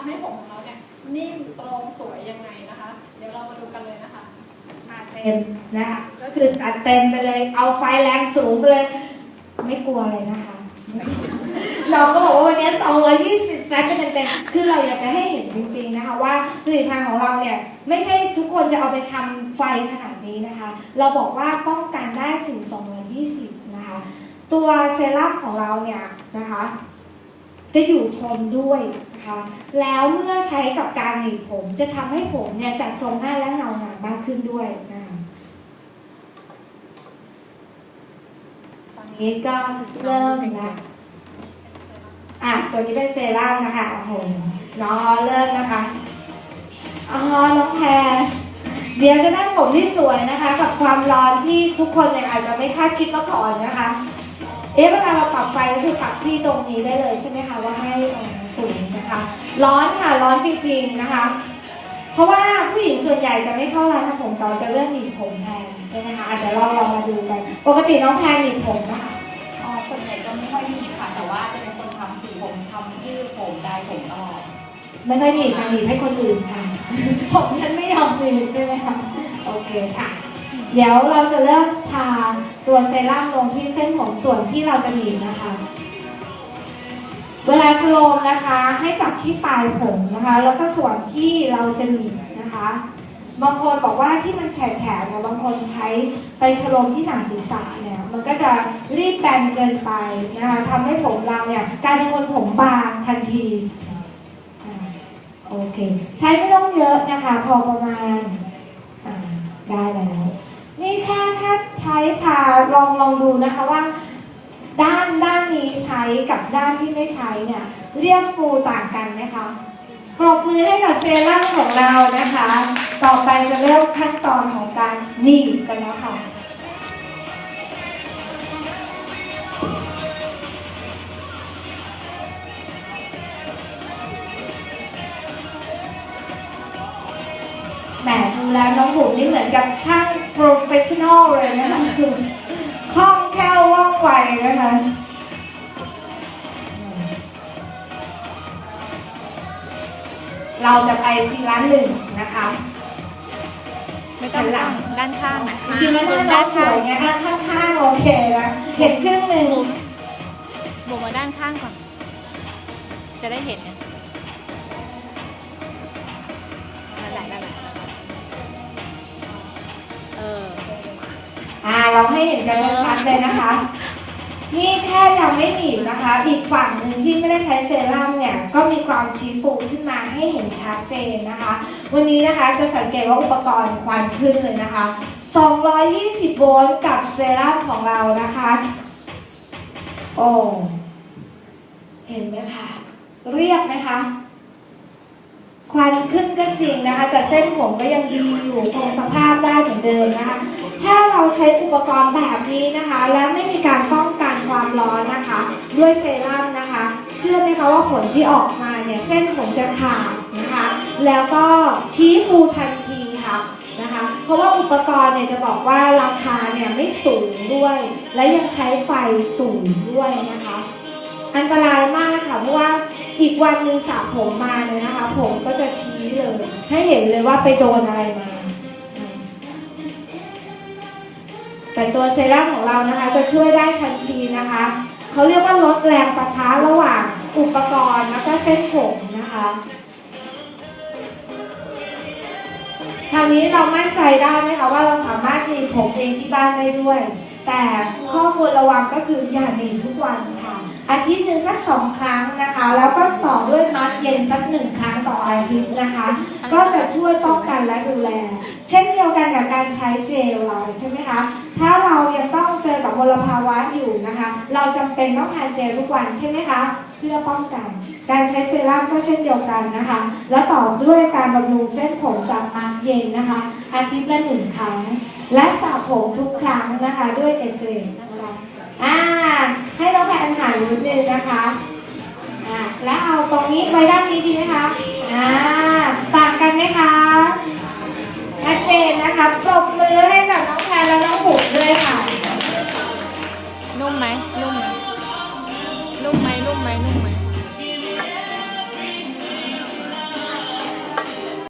ำให้ผมของเราเนี่ยนิ่มตรงสวยยังไงนะคะ เดี๋ยวเรามาดูกันเลยนะคะมาเต็มนะคะก็คือจัดเต็มไปเลย เอาไฟแรงสูงไปเลย ไม่กลัวเลยนะคะ เราก็บอกว่าวันนี้220แซตเป็นเต็มๆคือเราอยากจะให้เห็นจริง ๆนะคะ ว่าผลิตภัณฑ์ของเราเนี่ยไม่ใช่ทุกคนจะเอาไปทำไฟขนาดนี้นะคะ เราบอกว่าป้องกันได้ถึง 220 นะคะ ตัวเซรั่มของเราเนี่ยนะคะ จะอยู่ทนด้วย นะคะ แล้วเมื่อใช้กับการหนีบผมจะทำให้ผมเนี่ยจัดทรงง่ายและเงางามมากขึ้นด้วยนะตอนนี้ก็เริ่มแล้วอะตัวนี้เป็นเซรั่มนะคะโอ้โหน้อเริ่มนะคะอ๋อน้องแพรเดี๋ยวจะได้ผมที่สวยนะคะ กับความร้อนที่ทุกคนเนี่ยอาจจะไม่คาดคิดมาก่อนนะคะ เอ๊ะเวลาเราปรับไฟก็คือปรับที่ตรงนี้ได้เลยใช่ไหมคะว่าให้เอ่อสูงนะคะ ร้อนค่ะร้อนจริงๆนะคะ เพราะว่าผู้หญิงส่วนใหญ่จะไม่เข้าร้านทำผมเราจะเลือกหนีบผมแทนใช่ไหมคะอะเดี๋ยวเราลองมาดูกันปกติน้องแพรหนีบผมนะคะอ๋อส่วนใหญ่จะไม่ค่อยมีค่ะ แต่ว่าจะเป็นคนทำสีผมทำยืดผมได้ผมตลอดไม่ค่อยหนีบค่ะหนีบให้คนอื่นค่ะผมฉันไม่ยอมหนีบใช่ไหมคะโอเคค่ะ เดี๋ยวเราจะเริ่มทาตัวเซรั่มลงที่เส้นผมส่วนที่เราจะหนีบนะคะ เวลาสโลมนะคะให้จับที่ปลายผมนะคะ แล้วก็ส่วนที่เราจะหนีบนะคะ บางคนบอกว่าที่มันแฉะเนี่ยบางคนใช้ไปฉลมที่หนังศีรษะเนี่ย มันก็จะรีบแบนเกินไปนะคะทำให้ผมเราเนี่ยกลายเป็นคนผมบางทันทีโอเค ใช้ไม่ต้องเยอะนะคะ พอประมาณได้แล้ว ใช้ทาลองลองดูนะคะว่า ด้านด้านนี้ใช้กับด้านที่ไม่ใช้เนี่ยเรียกฟูต่างกันไหมคะปรบมือให้กับเซรั่มของเรานะคะ ต่อไปจะเริ่มขั้นตอนของการหนีบกันแล้วค่ะแหมดูแล้วน้องบุ๋มนี่เหมือนกับช่างโปรเฟชชั่นอลเล คะคือคล่องแคล่วว่องไวนะคะเราจะไปทีละหนึ่งนะคะไม่ต้องหลังด้านข้างนะจริงๆแล้วหน้าน้องสวยไงอะข้างๆโอเคนะเห็นครึ่งหนึ่งบุมาด้านข้างก่อน จะได้เห็นนะ อ่าเราให้เห็นกันชัดๆเลยนะคะ นี่แค่ยังไม่หนีบนะคะ อีกฝั่งหนึ่งที่ไม่ได้ใช้เซรั่มเนี่ย ก็มีความชี้ฟูขึ้นมาให้เห็นชัดเจนนะคะ วันนี้นะคะจะสังเกตว่าอุปกรณ์ควันขึ้นเลยนะคะ 220 โวลต์กับเซรั่มของเรานะคะ โอ้ เห็นไหมคะ เรียบไหมคะ ควันขึ้นก็จริงนะคะ แต่เส้นผมก็ยังดีอยู่คงสภาพได้เหมือนเดิมนะคะ ถ้าเราใช้อุปกรณ์แบบนี้นะคะ และไม่มีการป้องกันความร้อนนะคะ ด้วยเซรั่มนะคะ เชื่อไหมคะว่าผลที่ออกมาเนี่ยเส้นผมจะขาดนะคะ แล้วก็ชี้ฟูทันทีค่ะนะคะ เพราะว่าอุปกรณ์เนี่ยจะบอกว่าราคาเนี่ยไม่สูงด้วย และยังใช้ไฟสูงด้วยนะคะ อันตรายมากค่ะเพราะว่า อีกวันหนึ่งสระผมมาเลยนะคะ ผมก็จะชี้เลย ให้เห็นเลยว่าไปโดนอะไรมา แต่ตัวเซรั่มของเรานะคะ จะช่วยได้ทันทีนะคะเขาเรียกว่าลดแรงปะทะระหว่างอุปกรณ์แล้วก็เส้นผมนะคะคราวนี้เรามั่นใจได้ไหมคะว่าเราสามารถหนีบผมเองที่บ้านได้ด้วย แต่ข้อควรระวังก็คืออย่าหนีบทุกวันค่ะ อาทิตย์หนึ่งสักสองครั้งนะคะ แล้วก็ต่อด้วยมัดเย็นสักหนึ่งครั้งต่ออาทิตย์นะคะ ก็จะช่วยป้องกันและดูแล เช่นเดียวกันกับการใช้เจลเราใช่ไหมคะ ถ้าเรายังต้องเจอกับมลภาวะอยู่นะคะ เราจำเป็นต้องทานเจลทุกวันใช่ไหมคะเพื่อป้องกัน การใช้เซรั่มก็เช่นเดียวกันนะคะ แล้วต่อด้วยการบำรุงเส้นผมจากมาร์กเย็นนะคะ อาทิตย์ละหนึ่งครั้ง และสระผมทุกครั้งนะคะ ด้วยเอสเรนะคะอ่า ให้เราแผนหันนิดนึงนะคะอ่าแล้วเอาตรงนี้ไว้ด้านนี้ดีไหมคะอ่าต่างกันไหมคะชัดเจนนะคะปรบ